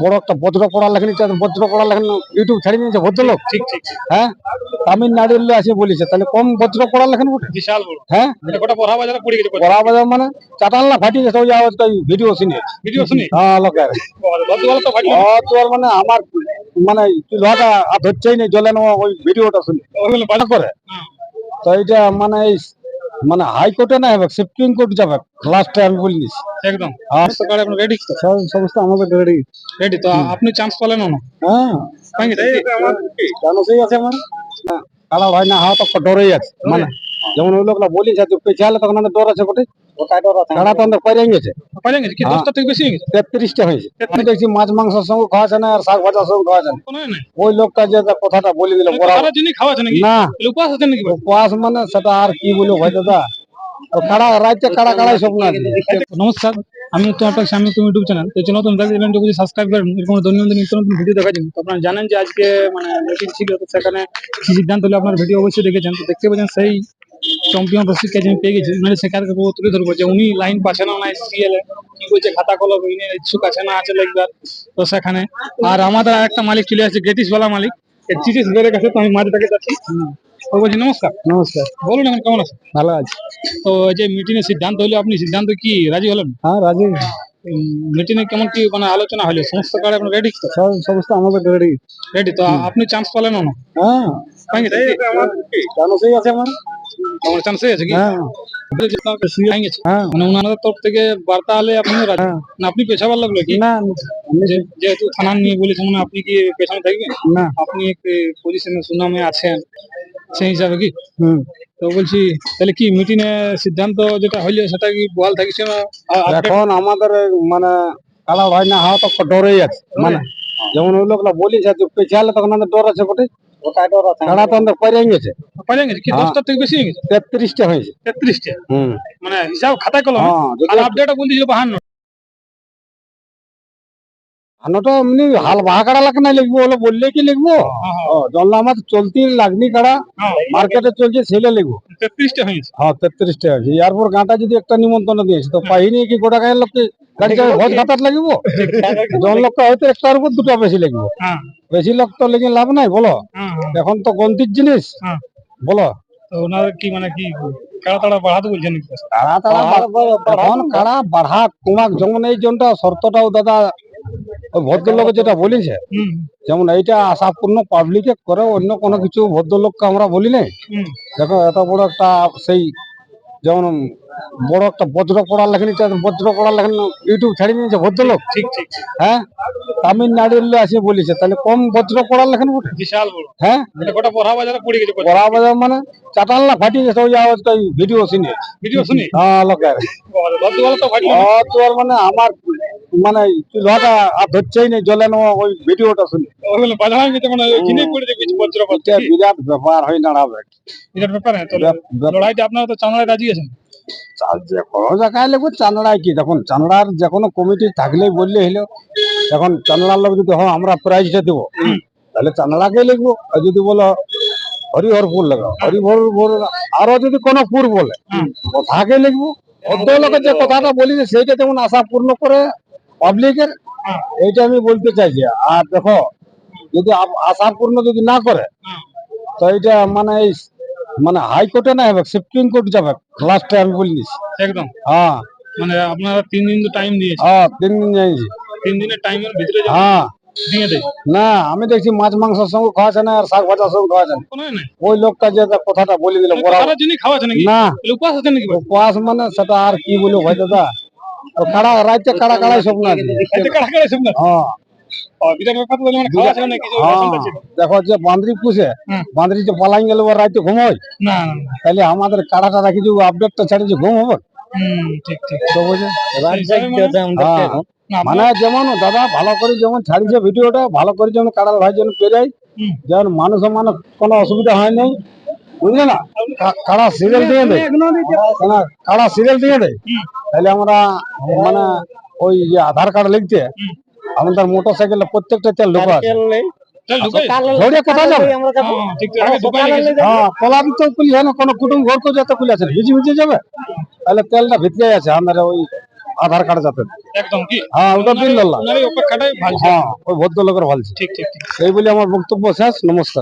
বড় একটা ভদ্র পড়া লেখেন ভদ্র পড়া লেখেন ইউটিউব ছাড়িয়ে নিয়েছে ভদ্রলোক? ঠিক ঠিক হ্যাঁ? তামিলনাড়ুর লোক আছে বলেছে তাহলে কম ভদ্র পড়া লেখেন বিশাল হ্যাঁ? পড়া বাজারে মানে চাটাল না ফাটিয়ে গেছে ওই ভিডিও শুনে ভিডিও শুনি হ্যাঁ লোকের। তোর মানে আমার মানে চুলহাটা আর ধরছেই নেই জলে নেওয়া ওই ভিডিওটা শুনে করে। তো এটা মানে মানে হাইকোর্টে না হবে সুপ্রিম কোর্ট যাবে। লাস্টে আমি বলিস একদম। হ্যাঁ। সকালে আপনি রেডি তো সমস্ত আমাদের রেডি রেডি তো আপনি চান্স পেলেন না। হ্যাঁ। সেই আছে আমার? কালা ভাই না হাওয়া তো ডরেই আছে। মানে যেমন ওই লোকরা বলিছে যে পেছালে তখন আমাদের ডর আছে বটে। কাড়া তো আমাদের পরে গেছে? তেত্রিশটা হয়েছে। আমি দেখছি মাছ মাংসের সঙ্গে খাওয়াছে না আর শাক ভাজার সঙ্গে খাওয়াছে না। ওই লোকটা যে কথাটা বলে দিল না। উপাস মানে সেটা আর কি বলব ভাই দাদা? কাড়া রাইতে কাড়া কাড়াই স্বপ্ন নমস্কার আমি তো আপনার সামনে তুমি ইউটিউব চ্যানেল তো চ্যানেলটা যদি সাবস্ক্রাইব করেন এরকম দৈনন্দিন নিত্য নতুন ভিডিও দেখার জন্য তো আপনারা জানেন যে আজকে মানে মিটিং ছিল তো সেখানে কি সিদ্ধান্ত হলো আপনার ভিডিও অবশ্যই দেখেছেন। তো দেখতে পাচ্ছেন সেই চ্যাম্পিয়ন রসিদকে আমি পেয়ে গেছি। মানে সেখানে তুলে ধরবো যে উনি লাইন পাচ্ছে না না সিএল কি বলছে? খাতা কলম ইচ্ছুক আছে না আছে লিখবার তো সেখানে। আর আমাদের আর একটা মালিক চলে আসছে গেটিস ওয়ালা মালিক। চিটিস বেড়ে গেছে তো আমি মাঝটাকে যাচ্ছি। তো বলছি নমস্কার। নমস্কার। বলুন এখন কেমন আছে ভালো আছে। তো যে মিটিং এর সিদ্ধান্ত হলো আপনি সিদ্ধান্ত কি রাজি হলেন? হ্যাঁ রাজি। মিটিং এ কেমন কি মানে আলোচনা হলো? সমস্ত কার্ড এখন রেডি তো? সমস্ত আমাদের রেডি রেডি তো? আপনি চান্স পেলেন না? হ্যাঁ। জানো সেই আছে আমার? আমার চান্স আছে কি? হ্যাঁ। হ্যাঁ। মানে ওনাদের তরফ থেকে বার্তা হলে আপনি হ্যাঁ। না আপনি পেছাবার লাগল কি? না। যেহেতু থানা নিয়ে বলেছেন মানে আপনি কি পেছনে থাকবেন? না। আপনি পজিশনে সুনামে আছেন সেই হিসাবে কি? তো বলছি তাহলে কি মিটিং এ সিদ্ধান্ত যেটা হইল সেটা কি বহাল থাকিছে না? এখন আমাদের মানে কালা ভাই না হাওয়া তো ডরেই আছে মানে। যেমন ওই লোকরা বলি যে পেছালে তখন আমাদের ডর আছে বটে। কাড়া তো আমাদের পরে গেছে। পাইলেন গেছে? কি হ্যাঁ। দশটা থেকে বেশি হয়ে গেছে? তেত্রিশটা হয়েছে। তেত্রিশটা? হুম। মানে হিসাব খাতা কলম? হ্যাঁ আর আপডেট বলছিল বাহান্ন। আনোটা এমনি হাল বাহা কাড়া লাগে না লিখব হলো বললে কি লিখব? জল আমার চলতি লাগনি কাড়া মার্কেটে চলছে সেলে লিখব। তেত্রিশটা হয়েছে। হ্যাঁ তেত্রিশটা আছে এরপর গাঁটা যদি একটা নিমন্ত্রণ দিয়েছে তো পাইনি কি গোটা গায়ের লোককে? গাড়ি ভোজ খাতার লাগিব? জন লোকটা হয়তো একটার উপর দুটো বেশি লাগবে হ্যাঁ। বেশি লোক তো লেগে লাভ নাই বলো? হ্যাঁ হ্যাঁ। এখন তো গন্তির জিনিস। হ্যাঁ। বলো? তো ওনার কি মানে কি কাড়া বাড়া কমাক যেমন এই জনটা শর্তটাও দাদা ভদ্রলোক যেটা বলেছে যেমন এইটা আশাপূর্ণ পাবলিকে করে অন্য কোনো কিছু ভদ্রলোককে আমরা বলি নাই। দেখো এত বড় একটা সেই যেমন বড় একটা বজ্র পড়ার লেখেন বজ্র পড়ার লেখেন ইউটিউব ছাড়িয়ে নিয়েছে ভদ্রলোক। ঠিক ঠিক ঠিক। হ্যাঁ? তামিলনাড়ুর আছে বলেছে তাহলে কম বজ্র পড়ার লেখেন বিশাল হ্যাঁ? এটা গোটা পড়া বাজারে পড়ে গেছে পড়া বাজার মানে চাটাল না ফাটিয়ে গেছে ওই আওয়াজটা ভিডিও শুনে। ভিডিও শুনি? হ্যাঁ লোকের। মানে আমার মানে চুলহাটা আর ধরছেই নেই জলে নেওয়া ওই ভিডিওটা শুনে। বাধা হয়ে গেছে মানে চিনে পড়ে বজ্রপাত বিরাট ব্যাপার হয়ে দাঁড়াবে। এটার ব্যাপার হ্যাঁ তো লড়াইতে আপনারা তো চামড়ায় রাজি আছেন। যে কোনো জায়গায় লিখব চানড়ায় কি? দেখুন চানড়ার যে কোনো কমিটি থাকলেই বললে হলো এখন চানড়ার লোক যদি হয় আমরা প্রাইজটা দেবো। তাহলে চানড়াকে লিখব আর যদি বলো হরিহরপুর লেখো হরিহরপুর আরও যদি কোনো পুর বলে কথাকে লিখব। অর্ধ লোকের যে কথাটা বলি সেইটা যেমন আশা পূর্ণ করে পাবলিকের হ্যাঁ। এইটা আমি বলতে চাইছি আর দেখো যদি আশা পূর্ণ যদি না করে হ্যাঁ। তো এটা মানে এই মানে হাইকোর্টে না হবে সুপ্রিম কোর্ট যাবে লাস্টে আমি বলিস একদম। হ্যাঁ। মানে আপনারা তিন দিন তো টাইম দিয়েছে হ্যাঁ তিন দিন যাইছি তিন দিনের টাইমের ভিতরে হ্যাঁ। না আমি দেখছি মাছ মাংসের সঙ্গে খাওয়াছে না আর শাক ভাজার সঙ্গে খাওয়াছে না। ওই লোকটা যে কথাটা বলে দিল আছে না। তাহলে উপাস মানে সেটা আর কি বলব ভাই দাদা? কাড়া রাইতে কাড়া কাড়াই স্বপ্ন হ্যাঁ। মানে হ্যাঁ। দেখো যে পুষে। যে পালাই গেল ওর রাইতে ঘুমোয় না না না। তাহলে আমাদের কাড়াটা রাখি যে আপডেটটা ছাড়ি যে ঘুম হবে? হুম ঠিক ঠিক। তো বুঝে সেই হিসাবে মানে- হ্যাঁ। মানে যেমন দাদা ভালো করে যেমন ছাড়িছে ভিডিওটা ভালো করে যেমন কাড়াল ভাই যেন পেরাই। যেমন মানুষ মানুষ কোনো অসুবিধা হয় নাই। বুঝলে না? কাড়া সিরিয়াল দিয়ে দেয় কাড়া সিরিয়াল দিয়ে দেয় হুম। তাহলে আমরা মানে ওই যে আধার কার্ড লিখতে হুম। আমাদের মোটর সাইকেল প্রত্যেকটা তেল ঢোকা যাবে? হ্যাঁ, গেছে। হ্যাঁ হয় না কোনো কুটুম ঘর করে যেতে খুলে আছে ভিজি ভিজি যাবে। তাহলে তেলটা ভিতরে আছে আমাদের ওই আধার কার্ড যাতে। একদম কি? হ্যাঁ ওটা বিল ওনার ভালো। হ্যাঁ ওই ভদ্রলোকের ভালো। ঠিক ঠিক ঠিক। বলে আমার বক্তব্য শেষ নমস্কার।